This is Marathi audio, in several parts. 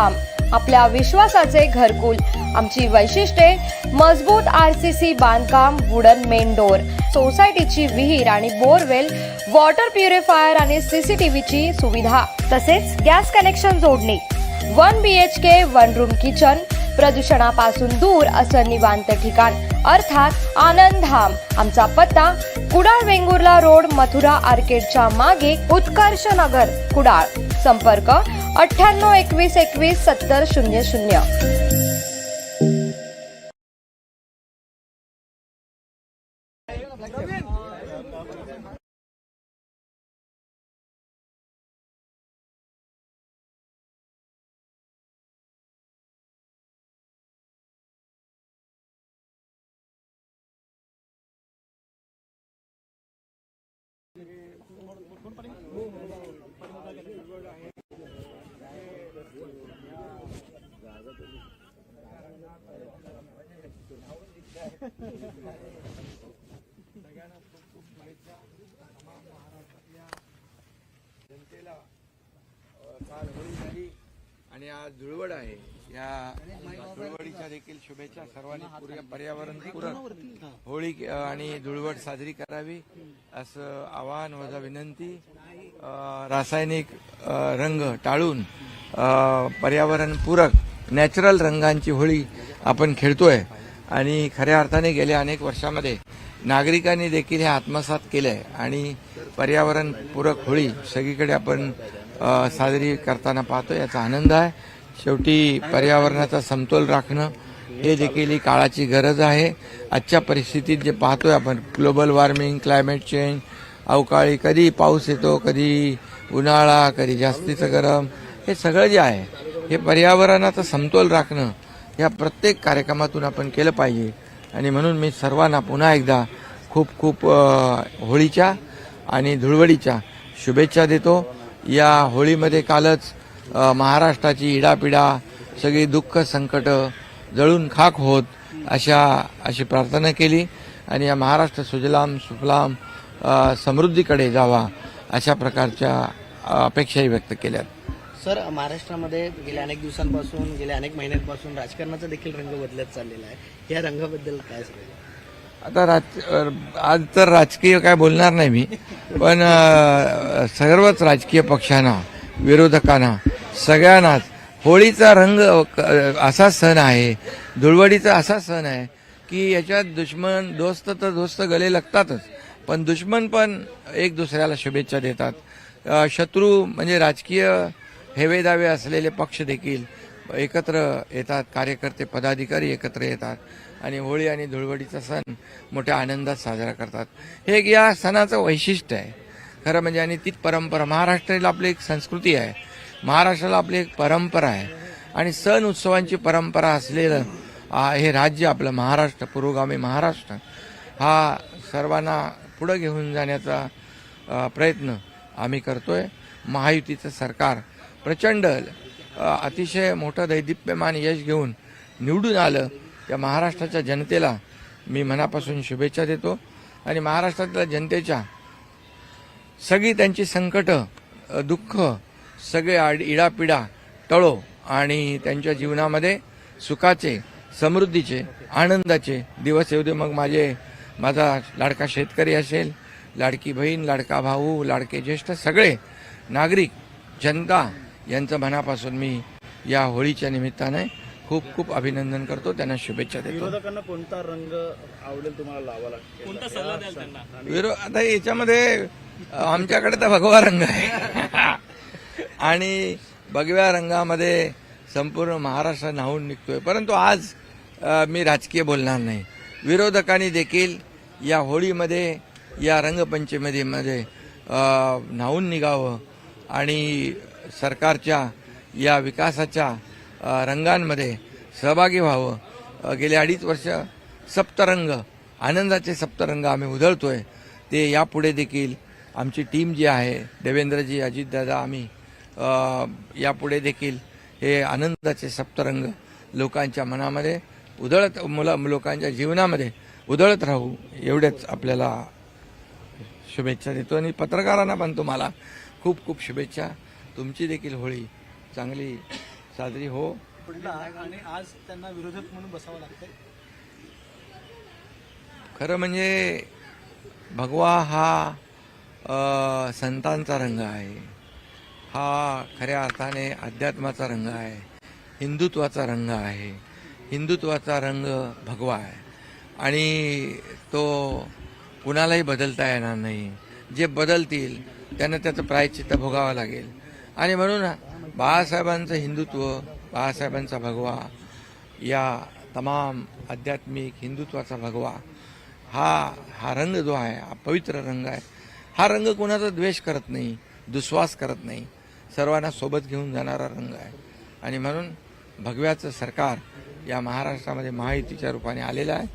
आनंदधाम आपल्या विश्वासाचे घरकुल. आमची वैशिष्ट्ये मजबूत आर सी सी बांधकाम वुडन मेन डोर. सोसायटीची विहीर आणि बोरवेल वॉटर प्युरिफायर आणि सीसीटीव्हीची सुविधा. तसेच गॅस कनेक्शन जोडणी. One B H K one room kitchen प्रदूषणापासून दूर असं निवांत ठिकाण. अर्थात आनंदधाम. आमचा पत्ता कुडाळ वेंगुर्ला रोड मथुरा आर्केडच्या मागे उत्कर्ष नगर कुडाळ. संपर्क अठ्ठ्याण्णव एकवीस एकवीस सत्तर शून्य शून्य. काल होळी झाली आणि आज धुळवड आहे. या देखील शुभेच्छा सर्वांनी पूर्व पर्यावरण पूरक होळी आणि धुळवड साजरी करावी असं आवाहन वजा विनंती. रासायनिक रंग टाळून अ, पर्यावरण पूरक नॅचरल रंगांची होळी आपण खेळतोय. आणि खऱ्या अर्थाने गेल्या अनेक वर्षामध्ये नागरिकांनी देखील हे आत्मसात केलंय. आणि पर्यावरण पूरक होळी सगळीकडे आपण साजरी करताना पाहतो याचा आनंद आहे. शेवटी पर्यावरणाचा समतोल राखणं हे देखील ही काळाची गरज आहे. आजच्या परिस्थितीत जे पाहतोय आपण ग्लोबल वॉर्मिंग क्लायमेट चेंज अवकाळी कधी पाऊस येतो कधी उन्हाळा कधी जास्तीचं गरम हे सगळं जे आहे हे पर्यावरणाचा समतोल राखणं या प्रत्येक कार्यक्रमातून आपण केलं पाहिजे. आणि म्हणून मी सर्वांना पुन्हा एकदा खूप खूप होळीच्या आणि धुळवडीच्या शुभेच्छा देतो. या होळीमध्ये कालच महाराष्ट्राची इडापिडा सगळी दुःख संकट जळून खाक होत अशा अशी प्रार्थना केली आणि या महाराष्ट्र सुजलाम सुफलाम समृद्धीकडे जावा अशा प्रकारच्या अपेक्षाही व्यक्त केल्यात. सर महाराष्ट्रामध्ये गेल्या अनेक दिवसांपासून गेल्या अनेक महिन्यांपासून राजकारणाचा देखील रंग बदलत चाललेला आहे. या रंगाबद्दल काय सांगाल? आता राज आज तर राजकीय काय बोलणार नाही मी पण सर्वच राजकीय पक्षांना विरोधकांना सगळ्यांनाच. होळीचा रंग क- असा सण आहे धुळवडीचा असा सण आहे की याच्यात दुश्मन दोस्त तर दोस्त गले लागतातच पण दुश्मन पण एक दुसऱ्याला शुभेच्छा देतात. शत्रू म्हणजे राजकीय हेवेदावे असलेले पक्ष देखील एकत्र येतात कार्यकर्ते पदाधिकारी एकत्र येतात आणि होळी आणि धुळवडीचा सण मोठ्या आनंदात साजरा करतात. हे एक या सणाचं वैशिष्ट्य आहे. खरं म्हणजे आणि तीच परंपरा महाराष्ट्राला आपली एक संस्कृती आहे. महाराष्ट्राला आपली एक परंपरा आहे. आणि सण उत्सवांची परंपरा असलेलं हे राज्य आपलं महाराष्ट्र पुरोगामी महाराष्ट्र हा सर्वांना पुढं घेऊन जाण्याचा प्रयत्न आम्ही करतोय. महायुतीचं सरकार प्रचंड अतिशय मोठं दैदिप्यमान यश घेऊन निवडून आलं. त्या महाराष्ट्राच्या जनतेला मी मनापासून शुभेच्छा देतो. आणि महाराष्ट्रातल्या जनतेच्या सगळी त्यांची संकटं दुःख सगळे आड इडापिडा टळो आणि त्यांच्या जीवनामध्ये सुखाचे समृद्धीचे आनंदाचे दिवस येऊ दे. मग माझे माझा लाडका शेतकरी असेल लाडकी बहीण लाडका भाऊ लाडके ज्येष्ठ सगळे नागरिक जनता यांचं मनापासून मी या होळीच्या निमित्ताने खूप खूप अभिनंदन करतो. त्यांना शुभेच्छा देतो. विरोधकांना कोणता रंग आवडेल तुम्हाला लावा लागेल कोणता सल्ला द्याल त्यांना? विरो आता याच्यामध्ये आमच्याकडे तर भगवा रंग आहे. आणि भगव्या रंगामध्ये संपूर्ण महाराष्ट्र न्हावून निघतोय. परंतु आज मी राजकीय बोलणार नाही. विरोधकांनी देखील या होळीमध्ये या रंगपंचमीमध्ये अ, न्हावून निघावं आणि सरकारच्या या विकासाच्या रंगांमध्ये सहभागी व्हावं. गेले अडीच वर्ष सप्तरंग आनंदाचे सप्तरंग आम्ही उधळतोय. ते यापुढे देखील आमची टीम जी आहे देवेंद्रजी अजितदादा आम्ही यापुढे देखील हे आनंदाचे सप्तरंग लोकांच्या मनामध्ये उधळत मुला लोकांच्या जीवनामध्ये उधळत राहू एवढेच आपल्याला शुभेच्छा देतो. आणि पत्रकारांना पण तुम्हाला खूप खूप शुभेच्छा. तुमची देखील होळी चांगली साजरी हो. आणि आज त्यांना विरोधक म्हणून बसावं लागतंय. खरं म्हणजे भगवा हा संतांचा रंग आहे. हा खऱ्या अर्थाने अध्यात्माचा रंग आहे. हिंदुत्वाचा रंग आहे. हिंदुत्वाचा रंग भगवा आहे. आणि तो कुणालाही बदलता येणार नाही. जे बदलतील त्यांना त्याचं प्रायचित्त भोगावं लागेल. आणि म्हणून बाळासाहेबांचं हिंदुत्व बाळासाहेबांचा भगवा या तमाम आध्यात्मिक हिंदुत्वाचा भगवा हा हा रंग जो आहे हा पवित्र रंग आहे. हा रंग कोणाचा द्वेष करत नाही दुस्वास करत नाही. सर्वांना सोबत घेऊन जाणारा रंग आहे. आणि म्हणून भगव्याचं सरकार या महाराष्ट्रामध्ये महायुतीच्या रूपाने आलेलं आहे.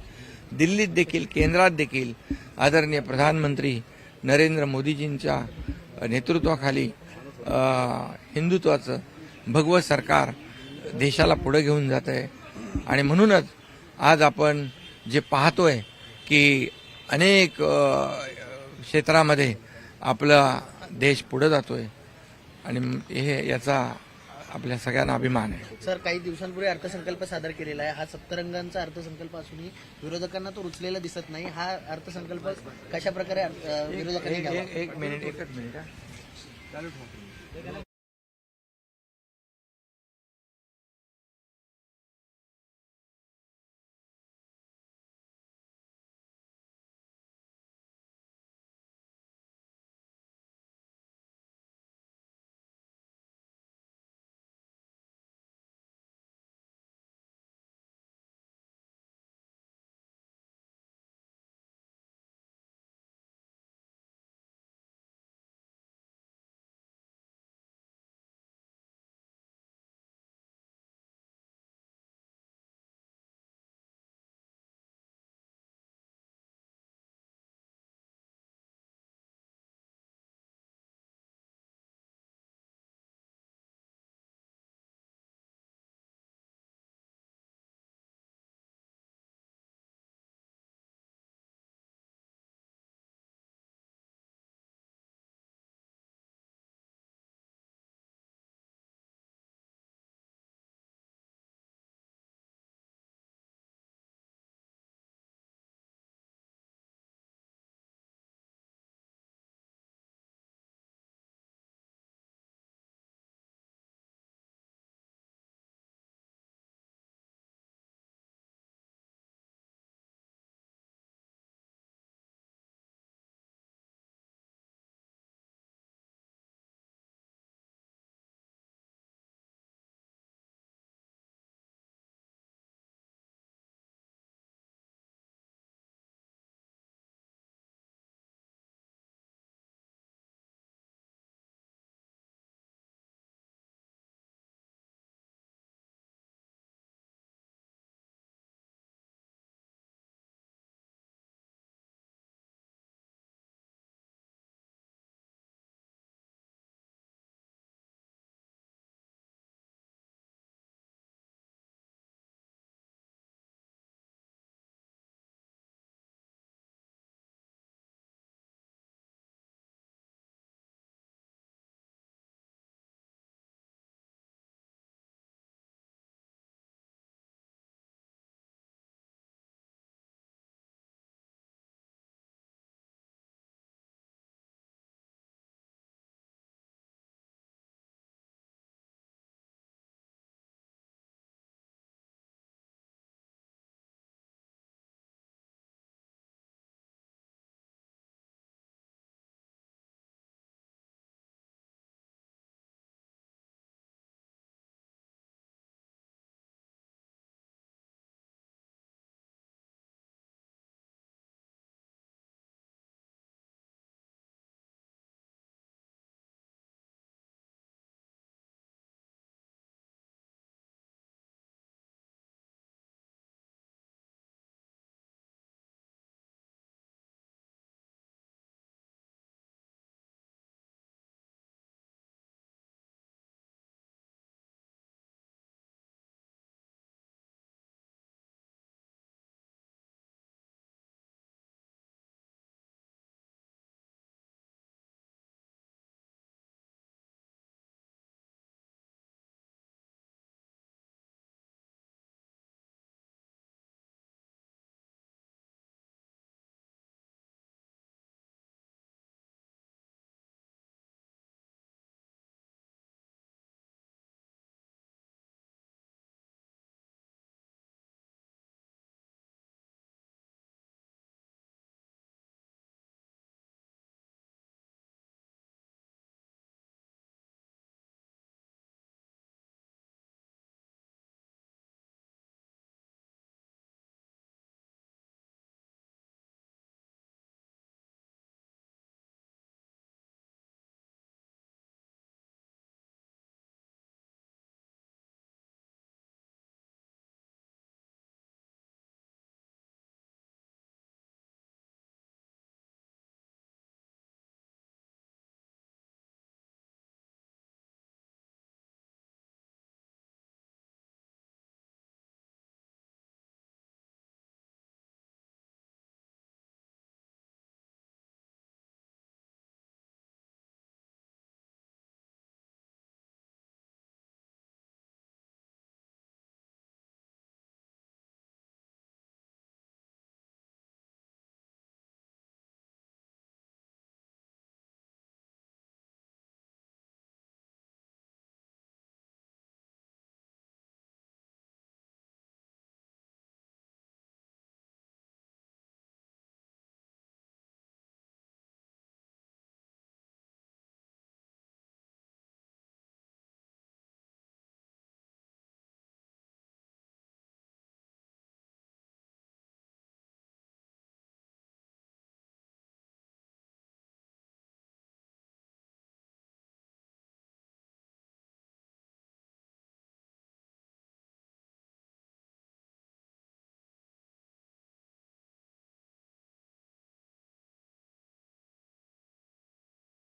दिल्लीत देखील केंद्रात देखील आदरणीय प्रधानमंत्री नरेंद्र मोदीजींच्या नेतृत्वाखाली हिंदुत्वाचं भगवं सरकार देशाला पुढे घेऊन जात आहे. आणि म्हणूनच आज आपण जे पाहतोय की अनेक क्षेत्रामध्ये आपला देश पुढे जातोय. आणि हे याचा आपल्या सगळ्यांना अभिमान आहे. सर काही दिवसांपूर्वी अर्थसंकल्प सादर केलेला आहे. हा सप्तरंगांचा अर्थसंकल्प असूनही विरोधकांना तो रुचलेला दिसत नाही. हा अर्थसंकल्प कशा प्रकारे विरोधकांनी? एक मिनिट एकच मिनिट चालू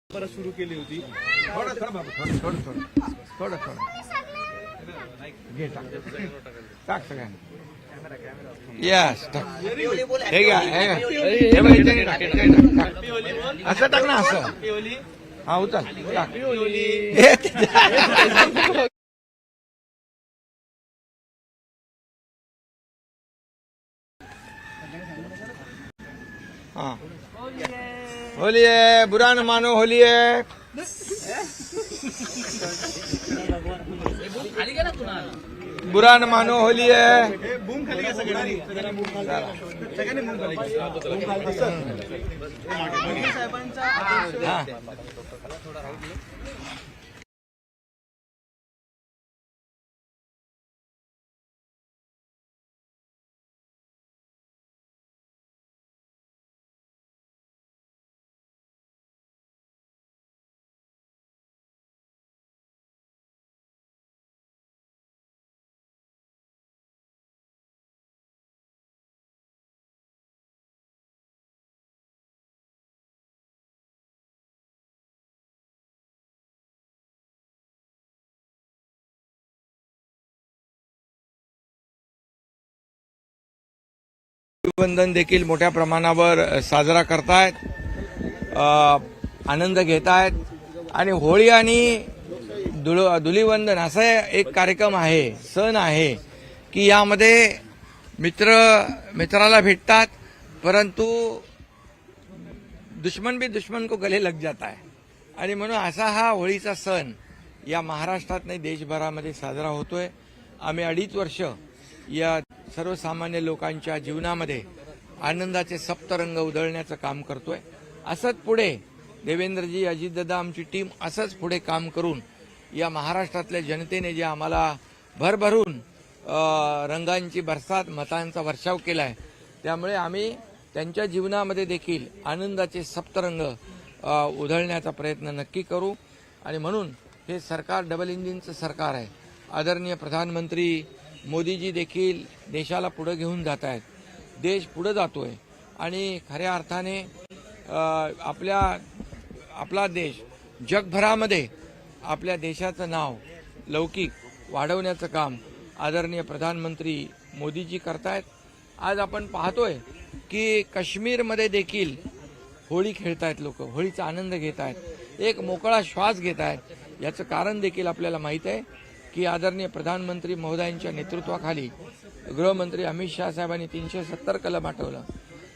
परत सुरू केली होती. थोडं थोडं बाबा थोडं थोडं थोडं. थोडं थोडं. घे टाक. टाक सगळ्यांना. यस टाक. हे घ्या घ्या. बघ, इथे टाक, इथे टाक, टाक. असं टाक ना असं. हा उचल टाक हे ते- हाँ होली है बुरा न मानो होली है बुरा न मानो होली है बूम आदेश देखील मोठ्या प्रमाणावर साजरा करतायत आनंद घेत आहेत आणि होळी आणि धुळ धुलीवंदन असा एक कार्यक्रम आहे सण आहे की यामध्ये मित्र मित्राला भेटतात परंतु दुश्मन भी दुश्मन को गले लग जाता है आणि म्हणून असा हा होळीचा सण या महाराष्ट्रात नाही देशभरामध्ये साजरा होतोय. आम्ही अडीच वर्ष या सर्वसामान्य लोकांच्या जीवनामध्ये आनंदाचे सप्तरंग उधळण्याचं काम करतोय. असंच पुढे देवेंद्रजी अजितदादा आमची टीम असंच पुढे काम करून या महाराष्ट्रातल्या जनतेने जे आम्हाला भरभरून रंगांची बरसात मतांचा वर्षाव केलाय त्यामुळे आम्ही त्यांच्या जीवनामध्ये देखील आनंदाचे सप्तरंग उधळण्याचा प्रयत्न नक्की करू. आणि म्हणून हे सरकार डबल इंजिनचं सरकार आहे. आदरणीय प्रधानमंत्री मोदीजी देखील देशाला पुढे घेऊन जात आहेत. देश पुढे जातोय. आणि खऱ्या अर्थाने आपल्या आपला देश जगभरामध्ये आपल्या देशाचं नाव लौकिक वाढवण्याचं काम आदरणीय प्रधानमंत्री मोदीजी करतायत. आज आपण पाहतोय की काश्मीरमध्ये देखील होळी खेळतायत लोक होळीचा आनंद घेत आहेत एक मोकळा श्वास घेत आहेत याचं कारण देखील आपल्याला माहीत आहे. की आदरणीय प्रधानमंत्री महोदयांच्या नेतृत्वाखाली गृहमंत्री अमित शहा साहेबांनी तीनशे सत्तर कलम आठवलं.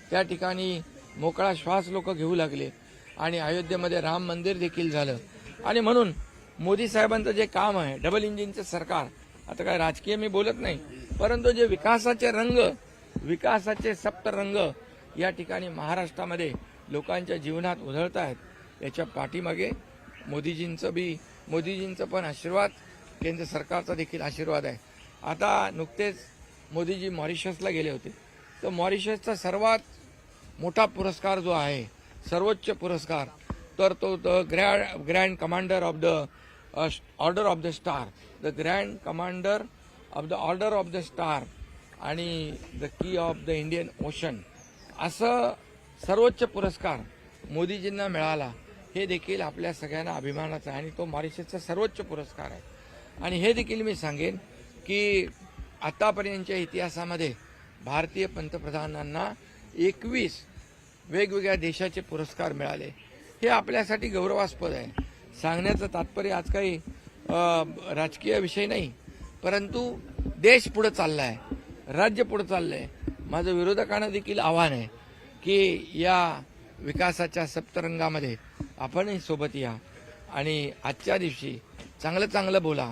त्या ठिकाणी मोकळा श्वास लोक घेऊ लागले आणि अयोध्येमध्ये राम मंदिर देखील झालं. आणि म्हणून मोदी साहेबांचं जे काम आहे डबल इंजिनचं सरकार आता काय राजकीय मी बोलत नाही परंतु जे विकासाचे रंग विकासाचे सप्तरंग या ठिकाणी महाराष्ट्रामध्ये लोकांच्या जीवनात उधळत आहेत याच्या पाठीमागे मोदीजींचं बी मोदीजींचं पण आशीर्वाद केंद्र सरकारचा देखील आशीर्वाद आहे. आता नुकतेच मोदीजी मॉरिशसला गेले होते. तर मॉरिशसचा सर्वात मोठा पुरस्कार जो आहे सर्वोच्च पुरस्कार तर तो the grand grand commander of the order of the star the grand commander of the order of the star आणि the key of the Indian Ocean असं सर्वोच्च पुरस्कार मोदीजींना मिळाला हे देखील आपल्या सगळ्यांना अभिमानाचं आहे. आणि तो मॉरिशसचा सर्वोच्च पुरस्कार आहे. आणि हे देखील मी सांगेन की आतापर्यंतच्या इतिहासामध्ये भारतीय पंतप्रधानांना एकवीस वेगवेगळ्या देशाचे पुरस्कार मिळाले. हे आपल्यासाठी गौरवास्पद आहे. सांगण्याचं तात्पर्य आज काही राजकीय विषय नाही परंतु देश पुढं चालला आहे राज्य पुढं चाललं आहे माझं विरोधकांना देखील आव्हान आहे की या विकासाच्या सप्तरंगामध्ये आपणही सोबत या आणि आजच्या दिवशी चांगलं चांगलं बोला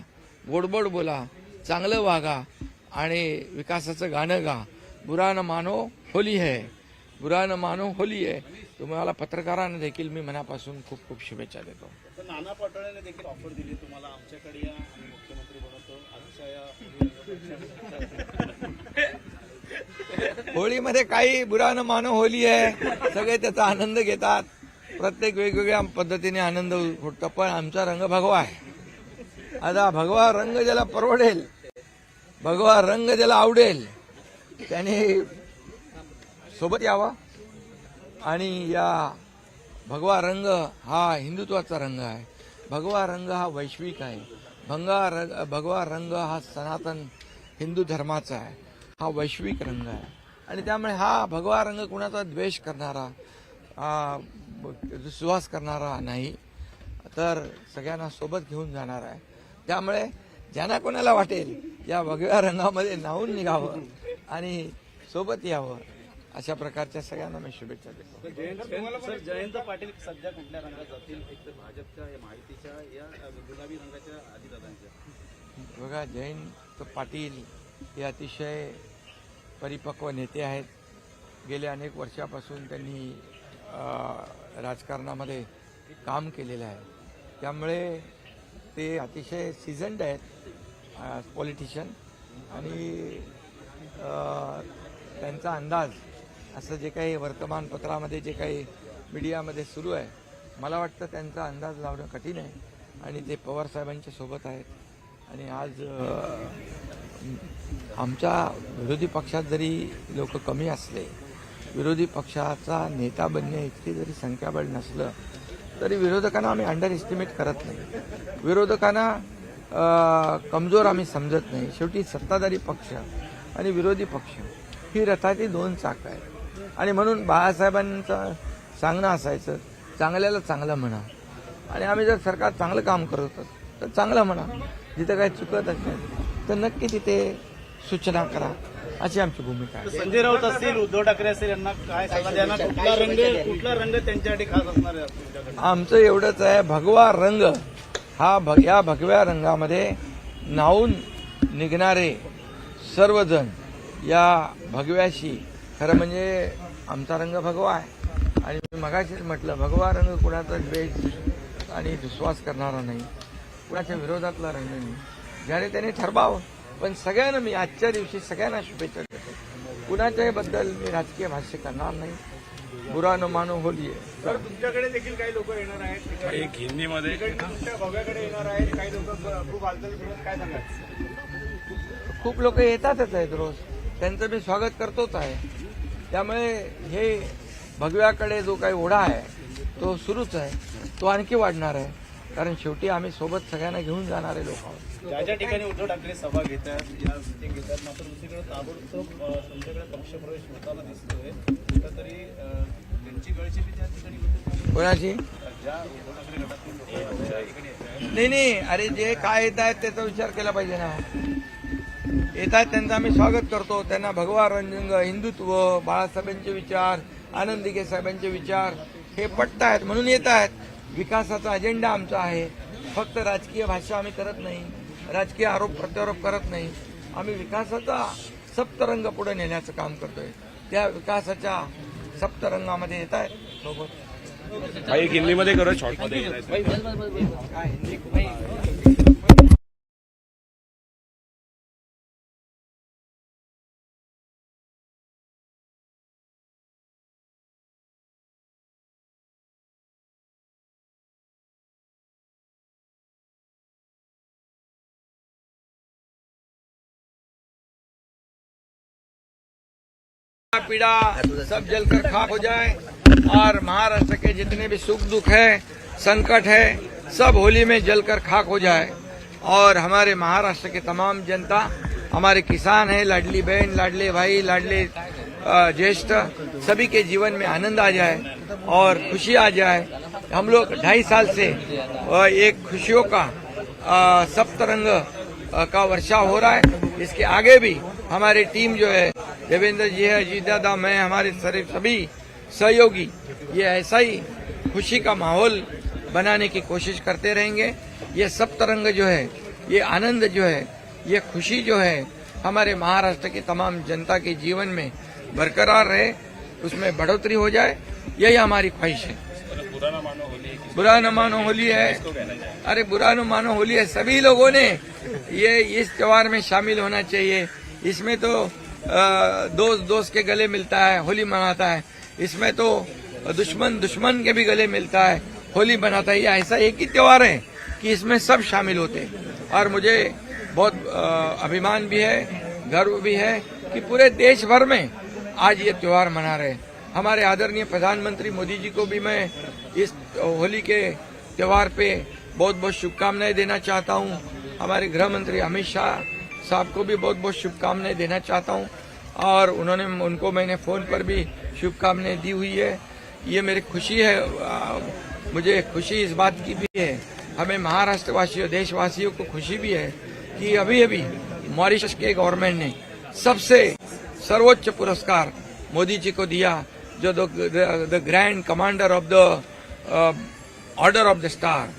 गोडबोड बोला चांगलं वागा आणि विकासाचं गाणं गा. बुरा न मानो होली है बुरा न मानो होली है. तुम्हाला पत्रकारांना देखील मी मनापासून खूप खूप शुभेच्छा देतो. नाना पटोलेने देखील ऑफर दिली तुम्हाला आमच्याकडे या आम्ही मुख्यमंत्री बनवतो. होळीमध्ये काही बुरा न मानो होली आहे सगळे त्याचा आनंद घेतात. प्रत्येक वेगवेगळ्या पद्धतीने आनंद उठतो पण आमचा रंग भगवा आहे. आता भगवा रंग ज्याला परवडेल भगवा रंग ज्याला आवडेल त्याने सोबत यावा. आणि या भगवा रंग हा हिंदुत्वाचा रंग आहे. भगवा रंग हा वैश्विक आहे. भंगा रंग भगवा रंग हा सनातन हिंदू धर्माचा आहे. हा वैश्विक रंग आहे. आणि त्यामुळे हा भगवा रंग कुणाचा द्वेष करणारा आ, सुवास करणारा नाही. तर सगळ्यांना सोबत घेऊन जाणार आहे. त्यामुळे ज्यांना कोणाला वाटेल या भगव्या रंगामध्ये नाहून निघावं आणि सोबत यावं अशा प्रकारच्या सगळ्यांना मी शुभेच्छा देतो. जयंत पाटील सध्या कुठल्या रंगात जातील? एक भाजपच्या या माहितीच्या या गुलाबी रंगाच्या आदिदादांच्या. बघा जयंत पाटील हे अतिशय परिपक्व नेते आहेत. गेल्या अनेक वर्षापासून त्यांनी राजकारणामध्ये काम केलेलं आहे. त्यामुळे ते अतिशय सिझन्ड आहेत पॉलिटिशियन आणि त्यांचा अंदाज असं जे काही वर्तमानपत्रामध्ये जे काही मीडियामध्ये सुरू आहे मला वाटतं त्यांचा अंदाज लावणं कठीण आहे. आणि ते पवार साहेबांच्या सोबत आहेत. आणि आज आमच्या विरोधी पक्षात जरी लोक कमी असले विरोधी पक्षाचा नेता बनणे इतकी जरी संख्याबळ नसलं तरी विरोधकांना आम्ही अंडर एस्टिमेट करत नाही. विरोधकांना कमजोर आम्ही समजत नाही. शेवटी सत्ताधारी पक्ष आणि विरोधी पक्ष ही रथाची दोन चाकं आहेत. आणि म्हणून बाळासाहेबांचं सांगणं असायचं चांगल्याला चांगलं म्हणा. आणि आम्ही जर सरकार चांगलं काम करत होतो तर चांगलं म्हणा. जिथं काही चुकत असेल तर नक्की तिथे सूचना करा. अशी आमची भूमिका आहे. संजय राऊत असतील उद्धव ठाकरे असतील यांना काय सल्ला द्या कुठला रंग कुठला रंग त्यांच्यासाठी खास असणार आहे तुमच्याकडे आमचं एवढंच आहे भगवा रंग हा भग या भगव्या रंगामध्ये नाहून निघणारे सर्वजण या भगव्याशी खरं म्हणजे आमचा रंग भगवा आहे. आणि मी मगाशीच म्हटलं भगवा रंग कुणाचा द्वेष आणि विश्वास करणारा नाही कुणाच्या विरोधातला रंग नाही. ज्याने त्याने ठरवावं. पण सगळ्यांना मी आजच्या दिवशी सगळ्यांना शुभेच्छा देतो. कुणाच्याही बद्दल मी राजकीय भाष्य करणार नाही. बुरा न मानो होली आहे. तर तुमच्याकडे देखील काही लोक येणार आहेत? एक हिंदीमध्ये. तुमच्या येणार आहेत. काही लोक खूप हालचाल काय खूप लोक येतातच आहेत रोज. त्यांचं मी स्वागत करतोच आहे. त्यामुळे हे भगव्याकडे जो काही ओढा आहे तो सुरूच आहे. तो आणखी वाढणार आहे. कारण शेवटी आम्ही सोबत सगळ्यांना घेऊन जाणारे लोक आहोत. ज्या ज्या ठिकाणी उद्धव ठाकरे सभा घेतात या मिटिंग घेतात मात्र दुसरीकडे ताबडतोब तुमच्याकडे पक्षप्रवेश होताना दिसतोय. कुठंतरी अ, त्यांची गळचेपी त्या ठिकाणी कोणाची? नाही नाही अरे जे काय येत आहेत त्याचा विचार केला पाहिजे ना. येत आहेत त्यांचं आम्ही स्वागत करतो. त्यांना भगवा रंजंग हिंदुत्व बाळासाहेबांचे विचार आनंद दिघे साहेबांचे विचार हे पटत आहेत म्हणून येत आहेत. विकासाचा अजेंडा आमचा आहे. फक्त राजकीय भाषा आम्ही करत नाही. राजकीय आरोप प्रत्यारोप करत नाही. आम्ही विकासाचा सप्तरंग पुढे नेण्याचं काम करतोय. त्या विकासाच्या सप्तरंगामध्ये येत आहेत सोबत भाई एक हिंदीमध्ये करो शॉर्टमध्ये काय हिंदी पीड़ा सब जलकर खाक हो जाए और महाराष्ट्र के जितने भी सुख दुख है, संकट है, सब होली में जलकर खाक हो जाए। और हमारे महाराष्ट्र के तमाम जनता, हमारे किसान हैं, लाडली बहन, लाडले भाई, लाडले ज्येष्ठ, सभी के जीवन में आनंद आ जाए और खुशी आ जाए। हम लोग ढाई साल से एक खुशियों का सप्तरंग का वर्षा हो रहा है। इसके आगे भी हमारी टीम जो है, देवेंद्र जी है, अजीत दादा, मैं, हमारे सारे सभी सहयोगी, ये ऐसा ही खुशी का माहौल बनाने की कोशिश करते रहेंगे। ये सब तरंग जो है, ये आनंद जो है, ये खुशी जो है, हमारे महाराष्ट्र की तमाम जनता के जीवन में बरकरार रहे, उसमें बढ़ोतरी हो जाए, यही हमारी ख्वाहिश है। बुरा ना मानो होली है। अरे, बुरा न मानो होली है। सभी लोगों ने ये इस त्योहार में शामिल होना चाहिए। इसमें तो दोस्त दोस्त के गले मिलता है, होली मनाता है। इसमें तो दुश्मन दुश्मन के भी गले मिलता है, होली मनाता है। ऐसा एक ही त्योहार है कि इसमें सब शामिल होते हैं। और मुझे बहुत अभिमान भी है, गर्व भी है कि पूरे देश भर में आज ये त्योहार मना रहे हमारे आदरणीय प्रधानमंत्री मोदी जी को भी मैं इस होली के त्योहार पे बहुत बहुत शुभकामनाएँ देना चाहता हूँ। हमारे गृह मंत्री अमित शाह साहब को भी बहुत बहुत शुभकामनाएँ देना चाहता हूँ। और उन्होंने उनको मैंने फ़ोन पर भी शुभकामनाएँ दी हुई है। ये मेरी खुशी है आ, मुझे खुशी इस बात की भी है। हमें महाराष्ट्र वासियों देशवासियों को खुशी भी है कि अभी अभी मॉरिशस के गवर्नमेंट ने सबसे सर्वोच्च पुरस्कार मोदी जी को दिया जो the grand commander of the order of the star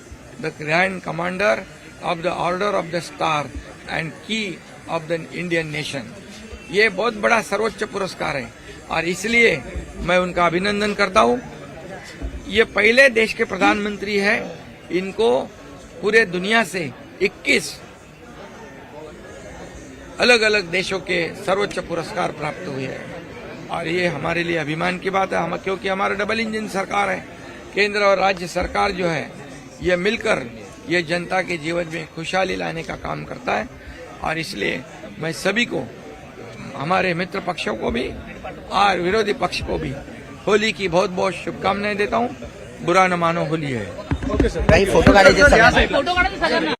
the grand commander of the order of the star. And key of the Indian nation ये बहुत बड़ा सर्वोच्च पुरस्कार है। और इसलिए मैं उनका अभिनंदन करता हूँ। ये पहले देश के प्रधानमंत्री है। इनको पूरे दुनिया से 21 अलग अलग देशों के सर्वोच्च पुरस्कार प्राप्त हुए हैं। और ये हमारे लिए अभिमान की बात है। हम, क्योंकि हमारा डबल इंजन सरकार है। केंद्र और राज्य सरकार जो है, ये मिलकर ये जनता के जीवन में खुशहाली लाने का काम करता है और इसलिए मैं सभी को हमारे मित्र पक्षों को भी और विरोधी पक्ष को भी होली की बहुत बहुत शुभकामनाएँ देता हूँ। बुरा न मानो होली है। काही फ़ोटो